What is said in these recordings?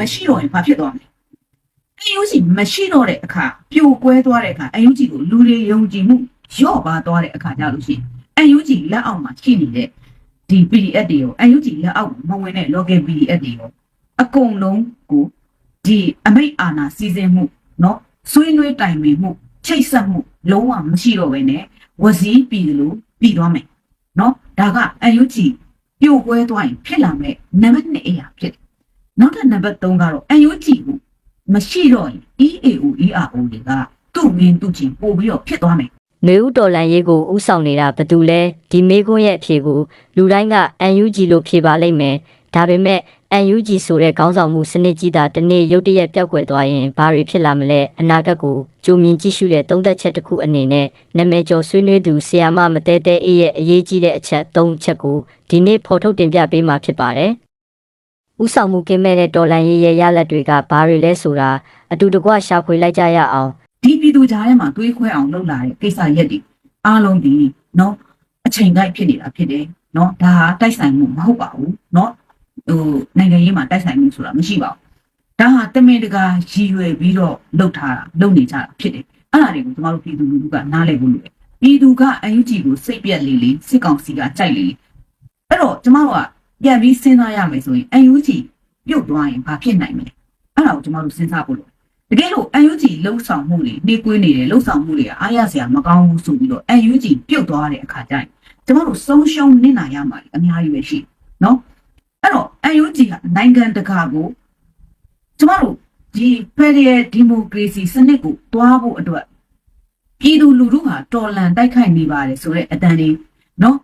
မရှိတော့ရင်ဘာဖြစ်သွားမလဲအန်ယူဂျီမရှိတော့တဲ့အခါပြိုကွဲသွားတဲ့အခါအန်ယူဂျီကိုလူတွေယုံကြည်မှုယော့ပါသွားတဲ့အခါကြလို့ရှိရင်အန်ယူဂျီလက်အောက်မှာရှိနေတဲ့ဒီ PDF တွေရောအန်ယူဂျီလက်အောက်မဝင်တဲ့ local PDF တွေရောအကုန်လုံးကိုဒီအမိတ်အာဏာစီစဉ်မှုเนาะဆွေးနွေးတိုင်ပင်မှုချိတ်ဆက်မှုလုံးဝမရှိတော့ဘဲနဲ့ဝစီပြည်လို့ပြည်သွားမယ်เนาะဒါကအန်ယူဂျီပြိုကွဲသွားရင်ဖြစ်လာမဲ့နံပါတ်2အရာဖြစ်တယ် နောက်ထပ်နံပါတ်3ကတော့အန်ယူဂျီကိုမရှိတော့ရင် EAO ERO တွေကသူ့မင်းသူ့ချင်းပို့ပြီးတော့ဖြစ်သွားမယ်နွေဦးတော်လန်ရေးကိုဥဆောင်နေတာဘယ်သူလဲဒီမေကွန်းရဲ့အဖြေကိုလူတိုင်းက UNG လို့ဖြေပါလိမ့်မယ်ဒါပေမဲ့ UNG ဆိုတဲ့ခေါင်းဆောင်မှုစနစ်ကြီးတာတစ်နေ့ရုတ်တရက်ပျောက်ကွယ်သွားရင်ဘာတွေဖြစ်လာမလဲအနာဂတ်ကိုကြိုမြင်ကြည့်ရှုတဲ့သုံးသက်ချက်တစ်ခုအနေနဲ့နာမည်ကျော်ဆွေးနွေးသူဆီယာမမတဲတဲအေးရဲ့အရေးကြီးတဲ့အချက်၃ချက်ကိုဒီနေ့ဖော်ထုတ်တင်ပြပေးမှာဖြစ်ပါတယ် ဥဆောင်မှုကင်းမဲ့တဲ့တော်လန်ရေးရဲ့ရလဒ်တွေကဘာတွေလဲဆိုတာအတူတကွရှာဖွေလိုက်ကြရအောင်ဒီပြည်သူကြားထဲမှာတွေးခွဲအောင်လုပ်လာတဲ့ကိစ္စရက်တွေအားလုံးဒီနော်အချိန်တိုင်းဖြစ်နေတာဖြစ်တယ်နော်ဒါဟာတိုက်ဆိုင်မှုမဟုတ်ပါဘူးနော်ဟိုနိုင်ငံရေးမှာတိုက်ဆိုင်မှုဆိုတာမရှိပါဘူးဒါဟာတမင်တကာရည်ရွယ်ပြီးတော့လုပ်ထားတာလုပ်နေကြတာဖြစ်တယ်အဲ့ဒါတွေကိုကျမတို့ပြည်သူလူထုကနားလည်ဖို့လိုတယ်ပြည်သူကအယူကြည်ကိုစိတ်ပြက်လေးလေးစစ်ကောင်စီကကြိုက်လေးလေးအဲ့တော့ကျမတို့က ပြန်ပြီးစဉ်းစားရမယ်ဆိုရင်အယူကြည်ပြုတ်သွားရင်ဘာဖြစ်နိုင်မလဲအဲ့ဒါကိုကျမတို့စဉ်းစားဖို့လိုတကယ်လို့ UNG လှုပ်ဆောင်မှုတွေနှိကွေးနေတယ်လှုပ်ဆောင်မှုတွေကအားရစရာမကောင်းဘူးဆိုပြီးတော့ UNG ပြုတ်သွားတဲ့အခါကျရင်ကျမတို့ဆုံးရှုံးနစ်နာရမှာအများကြီးပဲရှိနော်အဲ့တော့ UNG ကနိုင်ငံတကာကိုကျမတို့ဒီ Federal Democracy စနစ်ကိုတွားဖို့အတွက်ပြည်သူလူထုဟာတော်လန်တိုက်ခိုက်နေပါတယ်ဆိုတဲ့အတန်လေးနော်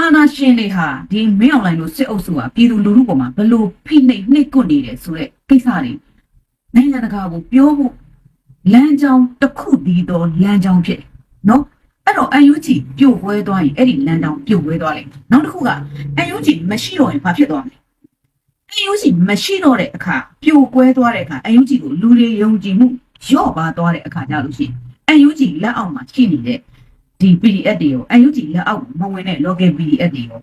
အာနာရှင်တွေဟာဒီမင်းအွန်လိုင်းလို့စစ်အုပ်စုဟာပြည်သူလူထုပေါ်မှာဘလို့ဖိနှိပ်နှိပ်ကွနေတယ်ဆိုတဲ့ကိစ္စတွေနိုင်ငံတကာကိုပြောဖို့လမ်းကြောင်းတစ်ခုတည်းသောလမ်းကြောင်းဖြစ်တယ်နော်အဲ့တော့ UNG ပြို့ပွဲသွားရင်အဲ့ဒီလမ်းကြောင်းပြို့ပွဲသွားလိမ့်မယ်နောက်တစ်ခုက UNG မရှိတော့ရင်ဘာဖြစ်သွားမလဲ UNG မရှိတော့တဲ့အခါပြို့ပွဲသွားတဲ့အခါ UNG ကိုလူတွေယုံကြည်မှုယော့ပါသွားတဲ့အခါကြလို့ရှိရင် UNG လက်အောက်မှာရှိနေတဲ့ ဒီ PDF တွေရော UNG လက်အောက်မဝင်တဲ့ local PDF တွေရော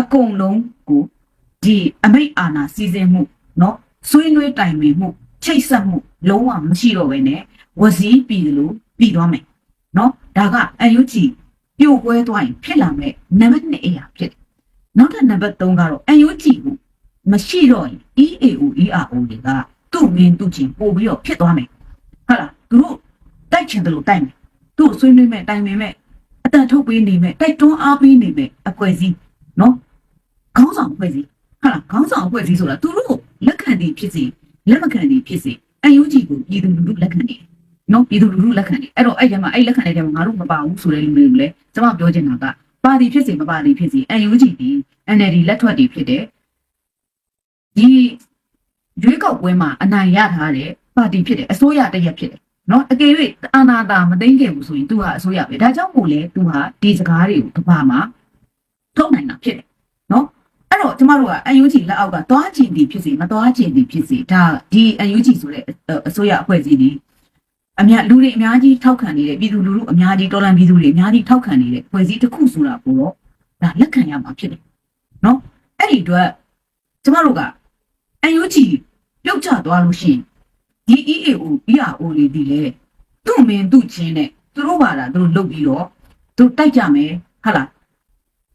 အကုန်လုံးကိုဒီအမိတ်အာဏာစီစဉ်မှုနော်ဆွေးနွေးတိုင်ပင်မှု ချိတ်ဆက်မှုလုံးဝမရှိတော့ဘဲနဲ့ဝစီပြည်လို့ပြည်သွားမယ်เนาะဒါကအန်ယူဂျီပြို့ပွဲသွားရင်ဖြစ်လာမဲ့နံပါတ်2အရာဖြစ်တယ်နောက်ထပ်နံပါတ်3ကတော့အန်ယူဂျီကိုမရှိတော့ရင် EAO ERO တွေကသူ့မင်းသူ့ချင်းပို့ပြီးတော့ဖြစ်သွားမယ်ဟုတ်လားသူတို့တိုက်ချင်တယ်လို့တိုက်မယ်သူ့ဆွေးနွေးမဲ့တိုင်ပင်မဲ့အ တန်ထုတ်ပေးနေမယ်တိုက်တွန်းအားပေးနေမယ်အဖွဲ့အစည်းနော်ခေါင်းဆောင်အဖွဲ့အစည်းဟုတ်လားခေါင်းဆောင်အဖွဲ့အစည်းဆိုတာသူတို့လက်ခံတွေဖြစ်စီလက်မခံတွေဖြစ်စီအယူကြီးကိုပြည်သူလူထုလက်ခံနေနော်ပြည်သူလူထုလက်ခံနေအဲ့တော့အဲ့ရမှာအဲ့လက်ခံတဲ့ကြမှာငါတို့မပါဘူးဆိုတဲ့လူတွေကိုလည်းကျွန်မပြောချင်တာကပါတီဖြစ်စီမပါတီဖြစ်စီအယူကြီးဒီ NLD လက်ထွက်တွေဖြစ်တဲ့ဒီရွေးကောက်ပွဲမှာအနိုင်ရထားတဲ့ပါတီဖြစ်တယ်အစိုးရတရက်ဖြစ်တယ် နော်အကယ်၍အာနာတာမသိမ့်ခဲ့ဘူးဆိုရင် तू ဟာအစိုးရပဲဒါကြောင့်မို့လဲ तू ဟာဒီစကားတွေကိုကဘာမှာထုတ်နိုင်တာဖြစ်တယ်နော်အဲ့တော့ကျမတို့က UNG လက်အောက်ကသွားကျင်သည်ဖြစ်စေမသွားကျင်သည်ဖြစ်စေဒါဒီ UNG ဆိုတဲ့အစိုးရအဖွဲ့အစည်းဒီအများလူတွေအများကြီးထောက်ခံနေတဲ့ပြည်သူလူထုအများကြီးတော်လန်ပြည်သူတွေအများကြီးထောက်ခံနေတဲ့အဖွဲ့အစည်းတစ်ခုဆိုတာကိုတော့ဒါလက်ခံရမှာဖြစ်တယ်နော်အဲ့ဒီအတွက်ကျမတို့က UNG ပြုတ်ကျသွားလို့ရှိရင် ဒီ EAO ERO တွေဒီလေသူ့မင်းသူ့ချင်းနဲ့သူတို့ပါတာသူတို့လုပ်ပြီးတော့သူတိုက်ကြမယ်ဟုတ်လား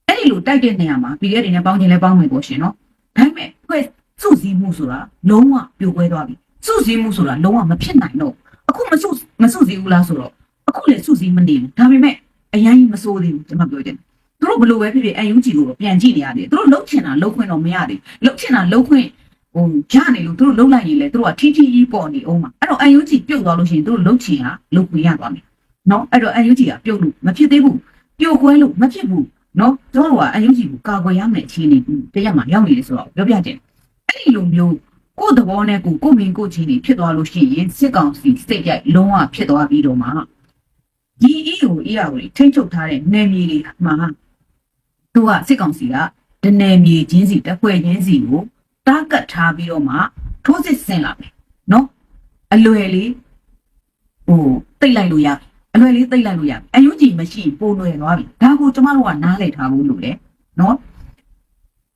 အဲ့ဒီလိုတိုက်တဲ့နေရာမှာ PDF တွေနဲ့ပေါင်းခြင်းလဲပေါင်းမယ်ပေါ့ရှင်နော်ဒါပေမဲ့ဖွဲ့စုစည်းမှုဆိုတာလုံးဝပြိုကွဲသွားပြီစုစည်းမှုဆိုတာလုံးဝမဖြစ်နိုင်တော့အခုမစုမစုစည်းဘူးလားဆိုတော့အခုလည်းစုစည်းမနေဘူးဒါပေမဲ့အရင်မစိုးသေးဘူးကျွန်မပြောချင်သူတို့ဘလို့ပဲဖြစ်ဖြစ်အယူကြီးကိုတော့ပြန်ကြည့်နေရတယ်သူတို့လှုပ်ချင်တာလှုပ်ခွင့်တော့မရသေးလှုပ်ချင်တာလှုပ်ခွင့် ဟိုရနေလို့သူတို့လှုပ်လိုက်ရင်လေသူတို့ကထီထီကြီးပေါ်နေအောင်မှာအဲ့တော့အယူကြီးပြုတ်သွားလို့ရှိရင်သူတို့လှုပ်ချင်တာလှုပ်ခွင့်ရသွားမယ်နော်အဲ့တော့အယူကြီးကပြုတ်လို့မဖြစ်သေးဘူးပြုတ်ခွဲလို့မဖြစ်ဘူးနော်ကျွန်တော်ကအယူကြီးကိုကာကွယ်ရမယ့်အခြေအနေတရက်မှရောက်နေတယ်ဆိုတော့ပြောပြခြင်းအဲ့ဒီလိုမျိုးကိုယ့်သဘောနဲ့ကိုယ်ကိုယ်မင်းကိုယ်ချင်းနေဖြစ်သွားလို့ရှိရင်စစ်ကောင်စီစိတ်ရိုက်လုံးဝဖြစ်သွားပြီးတော့မှဒီ EO ER ကိုထိမ့်ချုပ်ထားတဲ့နယ်မြေတွေမှာသူကစစ်ကောင်စီကတနယ်မြေချင်းစီတစ်ဖွဲ့ချင်းစီကို တားကတ်ထားပြီးတော့မှထိုးစစ်ဆင်လာမယ်နော်အလွယ်လေးဟိုတိတ်လိုက်လို့ရတယ်အလွယ်လေးသိမ့်လိုက်လို့ရအယုံကြည်မရှိရင်ပိုလွယ်သွားပြီဒါကိုကျမတို့ကနားလည်ထားဖို့လိုတယ်နော်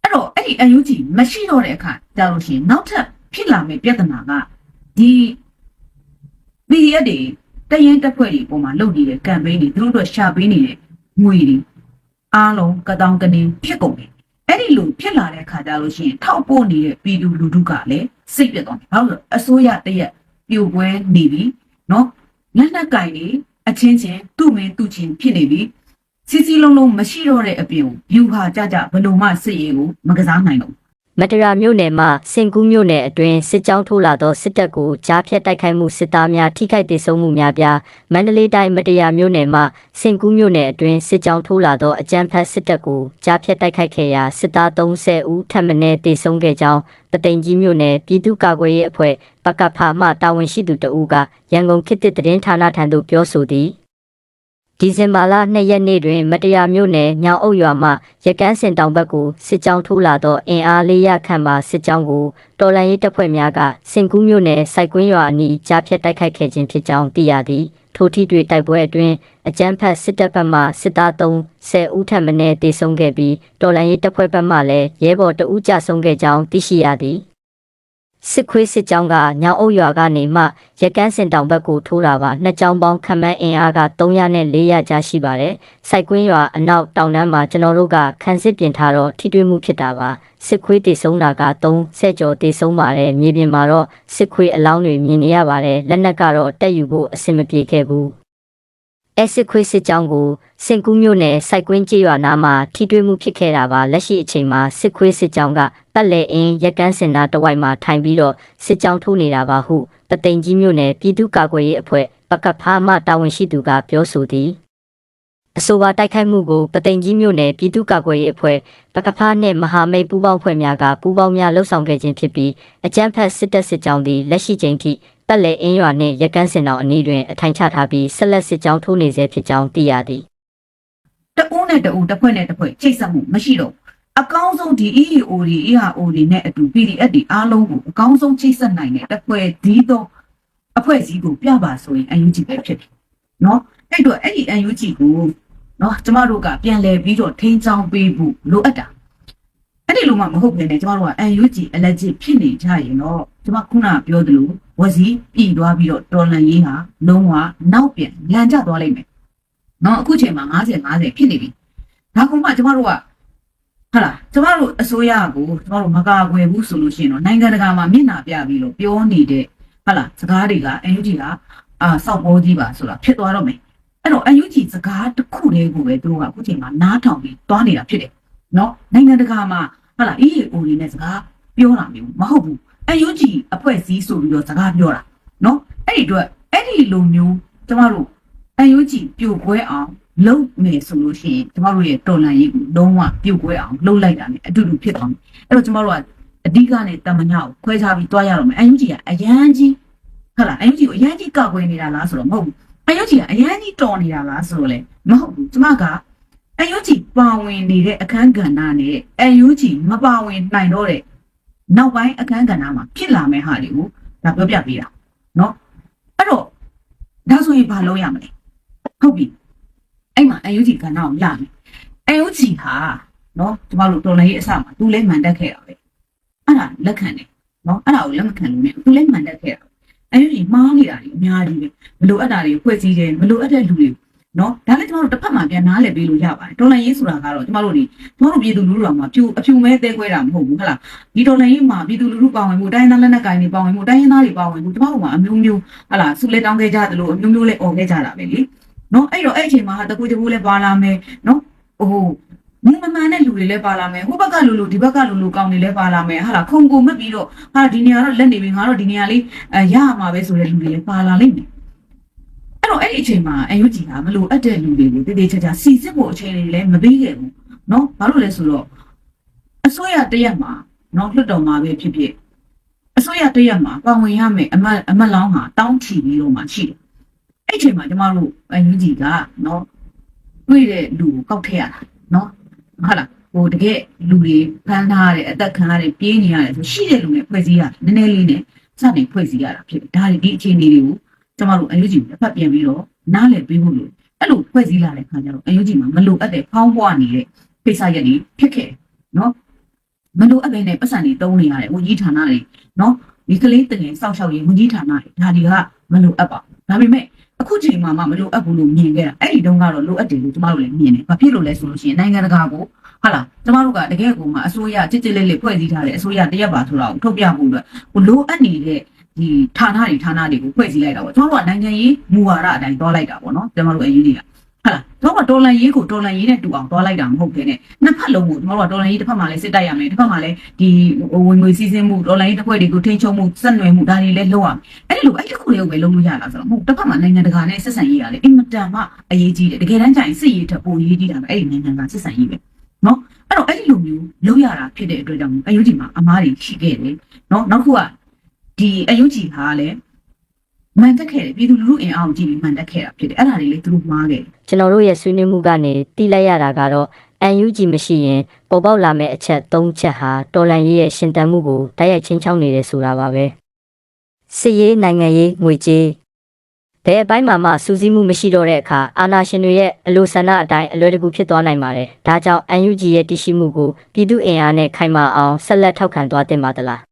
အဲ့တော့အဲ့ဒီအယုံကြည်မရှိတော့တဲ့အခါကြာလို့ရှိရင်နောက်ထပ်ဖြစ်လာမယ့်ပြဿနာကဒီ PDF တွေတရင်တက်ဖွဲ့တွေပုံမှာလုပ်နေတဲ့ campaign တွေသူတို့တို့ရှာပေးနေတဲ့ငွေတွေအားလုံးကတောင်းကနေဖြစ်ကုန်တယ် အဲ့ဒီလိုဖြစ်လာတဲ့ခါကျလို့ရှိရင်ထောက်ပို့နေတဲ့ပြည်သူလူထုကလည်းစိတ်ပြတ်သွားတယ်ဘာလို့လဲအစိုးရတရက်ပြိုပွဲနေပြီနော်လက်နက်ကင်တွေအချင်းချင်းသူ့မင်းသူ့ချင်းဖြစ်နေပြီစီစီလုံးလုံးမရှိတော့တဲ့အပြင်ယူဟာကြကြဘယ်လိုမှစစ်ရေးကိုမကစားနိုင်တော့ မတရာမြို့နယ်မှာစင်ကူးမြို့နယ်အတွင်းစစ်ကြောင်းထိုးလာသောစစ်တပ်ကိုကြားဖြတ်တိုက်ခိုက်မှုစစ်သားများထိခိုက်ဒေဆုံးမှုများပြားမန္တလေးတိုင်းမတရာမြို့နယ်မှာစင်ကူးမြို့နယ်အတွင်းစစ်ကြောင်းထိုးလာသောအကြမ်းဖက်စစ်တပ်ကိုကြားဖြတ်တိုက်ခိုက်ခဲ့ရာစစ်သား30ဦးထပ်မံဒေဆုံးခဲ့ကြောင်းပသိမ်ကြီးမြို့နယ်ပြည်သူ့ကာကွယ်ရေးအဖွဲ့ပကဖမှတာဝန်ရှိသူတဦးကရန်ကုန်ခေတ်သစ်သတင်းဌာနထံသို့ပြောဆိုသည် ဒီဇင်ဘာလ2ရက်နေ့တွင်မတရားမြို့နယ်ညောင်အုပ်ရွာမှရကန်းစင်တောင်ဘက်ကိုစစ်ကြောင်းထိုးလာသောအင်အားလေးရခန့်မှစစ်ကြောင်းကိုတော်လန်ရေးတပ်ဖွဲ့များကစင်ကူးမြို့နယ်စိုက်ကွင်းရွာအနီးကြားဖြတ်တိုက်ခိုက်ခဲ့ခြင်းဖြစ်ကြောင်းသိရသည်ထိုထိတွေ့တိုက်ပွဲအတွင်းအကြမ်းဖက်စစ်တပ်ဘက်မှစစ်သား30ဦးထပ်မံတေဆုံးခဲ့ပြီးတော်လန်ရေးတပ်ဖွဲ့ဘက်မှလည်းရဲဘော်တဦးကြဆုံးခဲ့ကြောင်းသိရှိရသည် စစ်ခွေးစစ်ကြောင်းကညောင်အုပ်ရွာကနေမှရကန်းစင်တောင်ဘက်ကိုထိုးလာပါနှစ်ကြောင်းပေါင်းခန့်မှန်းအင်အားက300နဲ့400ကြားရှိပါတယ်။စိုက်ကွင်းရွာအနောက်တောင်တန်းမှာကျွန်တော်တို့ကခန်းစစ်ပြင်ထားတော့ထိတွေ့မှုဖြစ်တာပါ။စစ်ခွေးတေဆုံးတာက30ကျော်တေဆုံးပါတယ်။မြေပြင်မှာတော့စစ်ခွေးအလောင်းတွေမြင်နေရပါတယ်။လက်နက်ကတော့တက်ယူဖို့အဆင်မပြေခဲ့ဘူး။ အဲစစ်ခွေးစစ်ကြောင်းကိုစင်ကူးမြို့နယ်စိုက်ကွင်းကျေးရွာနားမှာထိတွေ့မှုဖြစ်ခဲ့တာပါလက်ရှိအချိန်မှာစစ်ခွေးစစ်ကြောင်းကပတ်လည်အင်းရက်ကန်းစင်နာတဝိုက်မှာထိုင်ပြီးတော့စစ်ကြောင်းထိုးနေတာပါဟုပသိမ်ကြီးမြို့နယ်ပြည်သူ့ကာကွယ်ရေးအဖွဲ့ပကဖာမှတာဝန်ရှိသူကပြောဆိုသည်အဆိုပါတိုက်ခိုက်မှုကိုပသိမ်ကြီးမြို့နယ်ပြည်သူ့ကာကွယ်ရေးအဖွဲ့ပကဖာနှင့်မဟာမိတ်ပူးပေါင်းဖွဲ့များကပူးပေါင်းများလှုပ်ဆောင်ခဲ့ခြင်းဖြစ်ပြီးအကြမ်းဖက်စစ်တပ်စစ်ကြောင်းသည်လက်ရှိချိန်ထိ ပတ်လည်အင်းရွာနှင့်ရက်ကန်းစင်တော်အနီးတွင်အထိုင်ချထားပြီးဆက်လက်စစ်ကြောင်းထိုးနေဆဲဖြစ်ကြောင်းသိရသည် တအုံးနဲ့တအုံးတစ်ဖွဲ့နဲ့တစ်ဖွဲ့ချိတ်ဆက်မှုမရှိတော့ဘူးအကောင်းဆုံးဒီ EAO တွေ EAO တွေနဲ့အတူ PDF တွေအားလုံးကိုအကောင်းဆုံးချိတ်ဆက်နိုင်တဲ့တစ်ဖွဲ့ဒီတော့အဖွဲ့အစည်းကိုပြပါဆိုရင် UNG ပဲဖြစ်တယ်เนาะအဲ့တော့အဲ့ဒီ UNG ကိုเนาะကျမတို့ကပြန်လဲပြီးတော့ထိန်းချောင်းပေးဖို့လိုအပ်တာအဲ့ဒီလိုမှမဟုတ်ဘဲနဲ့ကျမတို့က UNG အလက်ကြီးဖြစ်နေကြရင်တော့ ကျမခုနပြောသလိုဝစီပြည်သွားပြီးတော့တော်လန်ရေးဟာလုံးဝနောက်ပြန်လန်ကျသွားလိမ့်မယ်နော်အခုချိန်မှာ90 50ဖြစ်နေပြီဒါကမှကျမတို့ကဟာလားကျမတို့အစိုးရကိုကျမတို့မကာကွယ်ဘူးဆိုလို့ရှိရင်တော့နိုင်ငံတကာမှာမျက်နှာပြပြီးတော့ပြောနေတဲ့ဟာလားစကားတွေက NUG ကအာစောက်ပေါ်ကြီးပါဆိုတာဖြစ်သွားတော့မယ်အဲ့တော့ NUG စကားတစ်ခုတည်းကိုပဲသူတို့ကအခုချိန်မှာနားထောင်ပြီးသွားနေတာဖြစ်တယ်နော်နိုင်ငံတကာမှာဟာလား EAO တွေနဲ့စကားပြောတာမျိုးမဟုတ်ဘူး NUG အဖွဲ့အစည်းဆိုပြီးတော့စကားပြောတာနော်အဲ့ဒီအတွက်အဲ့ဒီလိုမျိုးကျမတို့အန်ယူဂျီပြိုကွဲအောင်လုပ်မယ်ဆိုလို့ရှိရင်ကျမတို့ရဲ့တော်လန်ရေးကိုလုံးဝပြိုကွဲအောင်လုပ်လိုက်တာ ਨੇ အတူတူဖြစ်သွားမယ်အဲ့တော့ကျမတို့ကအဓိကနဲ့တမညာကိုခွဲခြားပြီးတွားရတော့မယ်အန်ယူဂျီကအရန်ကြီးဟုတ်လားအန်ယူဂျီကိုအရန်ကြီးကောက်ွယ်နေတာလားဆိုတော့မဟုတ်ဘူးအန်ယူဂျီကအရန်ကြီးတော်နေတာလားဆိုတော့လေမဟုတ်ဘူးကျမကအန်ယူဂျီပါဝင်နေတဲ့အခန်းကဏ္ဍနဲ့အန်ယူဂျီမပါဝင်နိုင်တော့တဲ့ နောက်ပိုင်းအခန်းကဏ္ဍမှာဖြစ်လာမယ့်ဟာတွေကိုဒါပြောပြပေးတာเนาะအဲ့တော့ဒါဆိုရင်ဘာလုပ်ရမလဲ ဟုတ်ပြီအဲ့မှာ UNG ကဏ္ဍကိုရမယ် UNG ဟာနော်ကျမတို့တော်လိုင်းရေးအစမှာသူလည်းမှန်တက်ခဲ့တာပဲအဲ့ဒါလက်ခံတယ်နော်အဲ့ဒါကိုလက်မခံလို့မရဘူးသူလည်းမှန်တက်ခဲ့တာ UNG မှားနေတာတွေအများကြီးပဲမလိုအပ်တာတွေဖွဲ့စည်းတယ်မလိုအပ်တဲ့လူတွေ နော်ဒါလည်းကျမတို့တစ်ဖက်မှာပြန်နားလည်ပေးလို့ရပါတယ်တော်လိုင်းရေးဆိုတာကတော့ကျမတို့ဒီကျမတို့ပြည်သူလူထုတော်မှာပြူအဖြူမဲတဲခွဲတာမဟုတ်ဘူးဟုတ်လားဒီတော်လိုင်းရေးမှာပြည်သူလူထုပါဝင်မှုတိုင်းရင်းသားလက်နက်ကိုင်တွေပါဝင်မှုတိုင်းရင်းသားတွေပါဝင်မှုကျမတို့မှာအမျိုးမျိုးဟုတ်လားစုလဲတောင်းခဲ့ကြသလိုအမျိုးမျိုးလဲអော်ခဲ့ကြတာပဲလေနော်အဲ့တော့အဲ့အချိန်မှာတကူတကူလည်းပါလာမယ်နော်ဟိုမင်းမမှန်တဲ့လူတွေလည်းပါလာမယ်ဟိုဘက်ကလူလူဒီဘက်ကလူလူကောင်းတွေလည်းပါလာမယ်ဟာလားခုံကိုမက်ပြီးတော့ဟာဒီနေရာတော့လက်နေပြီငါတော့ဒီနေရာလေးအဲရရမှာပဲဆိုတဲ့လူတွေလည်းပါလာလိမ့်မယ် အဲ့တော့အဲ့ဒီအချိန်မှာအယူကြီးကမလို့အပ်တဲ့လူတွေကိုတည်တည်ချာချာစီစစ်ဖို့အချိန်လေးလည်းမပေးခဲ့ဘူးနော်ဘာလို့လဲဆိုတော့အစိုးရတရက်မှာနော်လွတ်တော်မှာပဲဖြစ်ဖြစ်အစိုးရတရက်မှာပါဝင်ရမယ်အမတ်အမတ်လောင်းဟာတောင်းချီပြီးတော့မှရှိတယ်အဲ့အချိန်မှာကျမတို့အန်ယူဂျီကနော်တွေ့တဲ့လူကိုကောက်ထည့်ရတာနော်ဟုတ်လားဟိုတကယ်လူတွေဖမ်းထားရတယ်အသက်ခံရတယ်ပြေးနေရတယ်ဆိုရှိတဲ့လူနဲ့ဖွဲ့စည်းရနည်းနည်းလေးနဲ့စတင်ဖွဲ့စည်းရတာဖြစ်တယ်ဒါတွေဒီအခြေအနေတွေကို ကျမတို့အန်ယူဂျီကိုတစ်ဖက်ပြန်ပြီးတော့နားလည်ပေးဖို့လို့အဲ့လိုဖွဲ့စည်းလာတဲ့ခါကျတော့အန်ယူဂျီမှာမလိုအပ်တဲ့ဖောင်းပွားနေတဲ့ဖိစားရက်တွေဖြစ်ခဲ့နော်မလိုအပ်ဘဲနဲ့ပတ်စံတွေတုံးနေရတယ်ဝန်ကြီးဌာနတွေနော်ဟဒီကလေးတငယ်စောက်ရှောက်ရေးဝန်ကြီးဌာနတွေဒါတွေကမလိုအပ်ပါဘူးဒါပေမဲ့အခုချိန်မှာမှမလိုအပ်ဘူးလို့မြင်ခဲ့တာအဲ့ဒီတုန်းကတော့လိုအပ်တယ်လို့ကျမတို့လည်းမြင်တယ်ဘာဖြစ်လို့လဲဆိုလို့ရှိရင်နိုင်ငံတကာကိုဟာလားကျမတို့ကတကယ်ကိုမှအစိုးရကြစ်ကြစ်လေးလေးဖွဲ့စည်းထားတဲ့အစိုးရတရက်ပါဆိုတာကိုထုတ်ပြဖို့အတွက်ဟိုလိုအပ်နေတဲ့ ဒီဌာနတွေဌာနတွေကိုဖွဲ့စည်းလိုက်တာပေါ့ကျမတို့ကနိုင်ငံရေးမူဝါဒအတိုင်းသွားလိုက်တာပေါ့နော်ကျမတို့အယူတွေကဟာလားတော့ကတော်လန်ရေးကိုတော်လန်ရေးနဲ့တူအောင်သွားလိုက်တာမဟုတ်ဘဲနဲ့နှစ်ဖက်လုံးကိုကျမတို့ကတော်လန်ရေးတစ်ဖက်မှာလည်းစစ်တိုက်ရမယ်တစ်ဖက်မှာလည်းဒီဝင်ငွေစည်းစိမ်မှုတော်လန်ရေးတစ်ဖွဲ့တွေကိုထိန်းချုပ်မှုစက်နွယ်မှုဒါတွေလည်းလုပ်ရမယ်အဲ့လိုအဲ့ဒီခုလေးကိုပဲလုပ်လို့ရတာဆိုတော့မဟုတ်တစ်ဖက်မှာနိုင်ငံတကာနဲ့ဆက်ဆံရေးရတယ်အင်မတန်မှအရေးကြီးတယ်တကယ်တမ်းကျရင်စစ်ရေးထက်ပိုအရေးကြီးတာပဲအဲ့ဒီနိုင်ငံကဆက်ဆံရေးပဲနော်အဲ့တော့အဲ့ဒီလိုမျိုးလုပ်ရတာဖြစ်တဲ့အတွက်ကြောင့်အယူဂျီမှာအမားတွေရှိခဲ့တယ်နော်နောက်ခုက ဒီအယူဂျီဟာလည်းမှန်တက်ခဲ့တယ်ပြည်သူလူထုအင်အားကိုကြည့်ပြီးမှန်တက်ခဲ့တာဖြစ်တယ်အဲ့ဒါတွေလေသူတို့မှားခဲ့တယ်ကျွန်တော်တို့ရဲ့ဆွေးနွေးမှုကနေတိလိုက်ရတာကတော့ UNG မရှိရင်ပေါ်ပေါက်လာမယ့်အချက်၃ချက်ဟာတော်လန်ရေးရဲ့ရှင်တန်မှုကိုတိုက်ရိုက်ချင်းချောင်းနေတယ်ဆိုတာပါပဲစစ်ရေးနိုင်ငံရေးငွေကြေးဘယ်အပိုင်းမှာမှစူးစီးမှုမရှိတော့တဲ့အခါအာဏာရှင်တွေရဲ့အလိုဆန္ဒအတိုင်းအလွယ်တကူဖြစ်သွားနိုင်ပါတယ်ဒါကြောင့် UNG ရဲ့တည်ရှိမှုကိုပြည်သူအင်အားနဲ့ခိုင်မာအောင်ဆက်လက်ထောက်ခံသွားတင်ပါသလား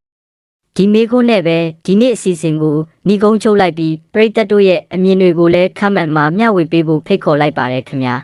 ဒီမေခွန်းနဲ့ပဲဒီနေ့အစီအစဉ်ကိုညီကုန်းချုပ်လိုက်ပြီးပြည်သက်တို့ရဲ့အမြင်တွေကိုလည်းခန့်မှန်မှာမျှဝေပေးဖို့ဖိတ်ခေါ်လိုက်ပါတယ်ခင်ဗျာ